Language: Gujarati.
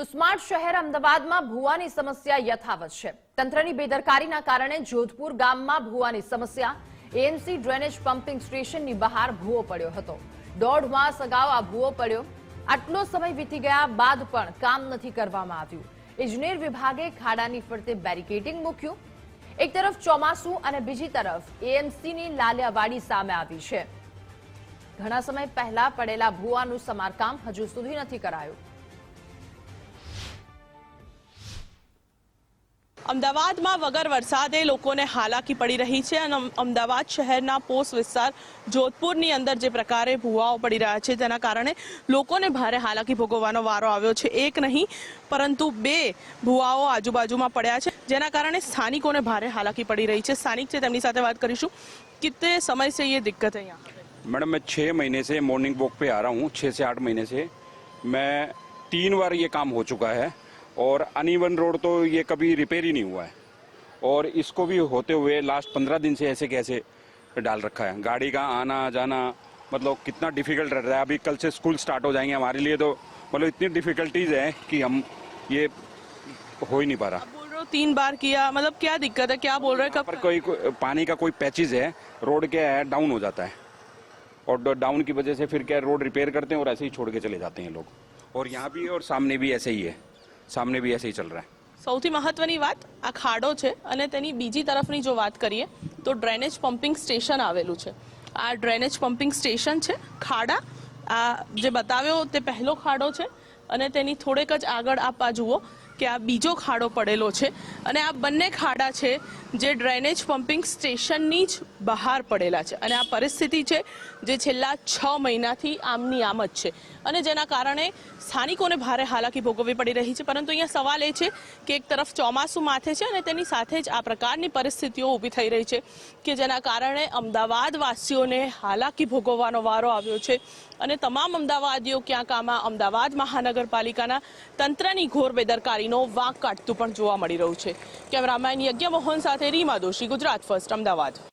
તો સ્માર્ટ શહેર અમદાવાદમાં ભૂવાની સમસ્યા યથાવત છે. તંત્રની બેદરકારીના કારણે જોધપુર ગામમાં ભૂવાની સમસ્યા. એએમસી ડ્રેનેજ પમ્પિંગ સ્ટેશનની બહાર ભૂવો પડ્યો હતો. દોઢ માસ અગાઉ આ ભૂવો પડ્યો. આટલો સમય વીતી ગયા બાદ પણ કામ નથી કરવામાં આવ્યું. ઇજનેર વિભાગે ખાડાની ફરતે બેરિકેડિંગ મૂક્યું. એક તરફ ચોમાસું અને બીજી તરફ એએમસીની લાલિયાવાડી સામે આવી છે. ઘણા સમય પહેલા પડેલા ભૂવાનું સમારકામ હજુ સુધી નથી કરાયું. અમદાવાદમાં વગર વરસાદે લોકોને હાલાકી પડી રહી છે અને અમદાવાદ શહેરના પોસ્ટ વિસ્તાર જોધપુરની અંદર જે પ્રકારે ભૂવાઓ પડી રહ્યા છે, તેના કારણે લોકોને ભારે હાલાકી ભોગવવાનો વારો આવ્યો છે. એક નહીં, પરંતુ બે ભૂવાઓ આજુબાજુમાં પડ્યા છે, જેના કારણે સ્થાનિકોને ભારે હાલાકી પડી રહી છે. સ્થાનિક છે, તેમની સાથે વાત કરીશું. કિતને સમય સે એ દિક્કત હૈ મેડમ, મેં છ મહિને महीने से मॉर्निंग वॉक पे आ रहा हूँ छः से आठ महीने से मैं तीन बार ये काम हो चुका और अनइवन रोड तो ये कभी रिपेयर ही नहीं हुआ है। और इसको भी होते हुए लास्ट पंद्रह दिन से ऐसे कैसे डाल रखा है। गाड़ी का आना जाना मतलब कितना डिफ़िकल्ट रह रहा है। अभी कल से स्कूल स्टार्ट हो जाएँगे हमारे लिए तो मतलब इतनी डिफिकल्टीज है कि हम ये हो ही नहीं पा रहा। बोल रहे हो तीन बार किया मतलब क्या दिक्कत है? क्या बोल रहे हैं? कब कोई कोई- पानी का कोई पैचेज है रोड क्या है डाउन हो जाता है। और डाउन की वजह से फिर क्या रोड रिपेयर करते हैं और ऐसे ही छोड़ के चले जाते हैं लोग। और यहाँ भी और सामने भी ऐसे ही है। सामने भी ऐसे ही चल रहा है સૌથી મહત્વની વાત આ ખાડો છે અને તેની બીજી તરફની જો વાત કરીએ તો ડ્રેનેજ પમ્પિંગ સ્ટેશન આવેલું છે આ ડ્રેનેજ પમ્પિંગ સ્ટેશન છે ખાડા આ જે બતાવ્યો તે પહેલો ખાડો છે અને તેની થોડેક જ આગળ આપ આ જુઓ કે આ બીજો ખાડો પડેલો છે અને આ બંને ખાડા છે જે ડ્રેનેજ પમ્પિંગ સ્ટેશનની જ બહાર પડેલા છે. અને આ પરિસ્થિતિ છે જે છેલ્લા છ મહિનાથી આમની આમ જ છે. અને જેના કારણે સ્થાનિકોને ભારે હાલાકી ભોગવવી પડી રહી છે. પરંતુ અહીંયા સવાલ એ છે કે એક તરફ ચોમાસું માથે છે અને તેની સાથે જ આ પ્રકારની પરિસ્થિતિઓ ઊભી થઈ રહી છે કે જેના કારણે અમદાવાદવાસીઓને હાલાકી ભોગવવાનો વારો આવ્યો છે. અને તમામ અમદાવાદીઓ ક્યાંક આમાં અમદાવાદ મહાનગરપાલિકાના તંત્રની ઘોર બેદરકારીનો વાંક કાઢતું પણ જોવા મળી રહ્યું છે. કેમેરામેન યજ્ઞ મોહન સાથે રીમા દોશી, ગુજરાત ફર્સ્ટ, અમદાવાદ.